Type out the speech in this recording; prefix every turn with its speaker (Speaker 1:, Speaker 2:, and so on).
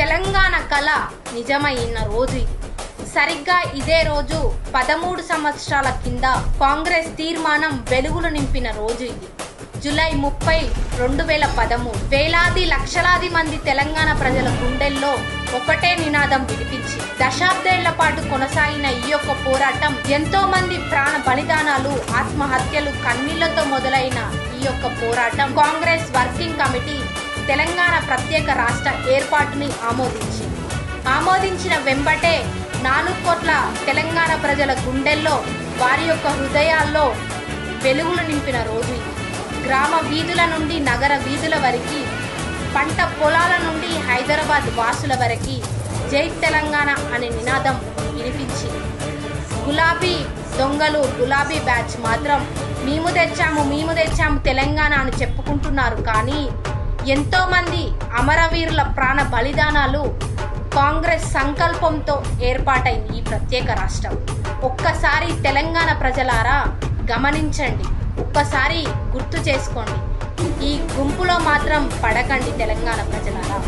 Speaker 1: తెలంగాణ కళ నిజమైన రోజు ఇది. సరిగ్గా ఇదే రోజు పదమూడు సంవత్సరాల కింద కాంగ్రెస్ తీర్మానం వెలుగులు నింపిన రోజు ఇది. జూలై ముప్పై రెండు వేల పదమూడు వేలాది లక్షలాది మంది తెలంగాణ ప్రజల గుండెల్లో ఒకటే నినాదం వినిపించి దశాబ్దేళ్ళ పాటు కొనసాగిన ఈ యొక్క పోరాటం ఎంతో మంది ప్రాణ బలిదానాలు ఆత్మహత్యలు కన్నీళ్ళతో మొదలైన ఈ యొక్క పోరాటం కాంగ్రెస్ వర్కింగ్ కమిటీ తెలంగాణ ప్రత్యేక రాష్ట్ర ఏర్పాటుని ఆమోదించింది. ఆమోదించిన వెంబటే నాలుగు కోట్ల తెలంగాణ ప్రజల గుండెల్లో వారి యొక్క హృదయాల్లో వెలుగులు నింపిన రోజు ఇది. గ్రామ వీధుల నుండి నగర వీధుల వరకు పంట పొలాల నుండి హైదరాబాద్ వాసుల వరకు జై తెలంగాణ అనే నినాదం వినిపించింది. గులాబీ దొంగలు గులాబీ బ్యాచ్ మాత్రం మేము తెచ్చాము మేము తెచ్చాము తెలంగాణ అని చెప్పుకుంటున్నారు కానీ ఎంతో మంది అమరవీరుల ప్రాణ బలిదానాలు కాంగ్రెస్ సంకల్పంతో ఏర్పాటైంది ఈ ప్రత్యేక రాష్ట్రం. ఒక్కసారి తెలంగాణ ప్రజలారా గమనించండి. ఒక్కసారి గుర్తు చేసుకోండి. ఈ గుంపులో మాత్రం పడకండి తెలంగాణ ప్రజలారా.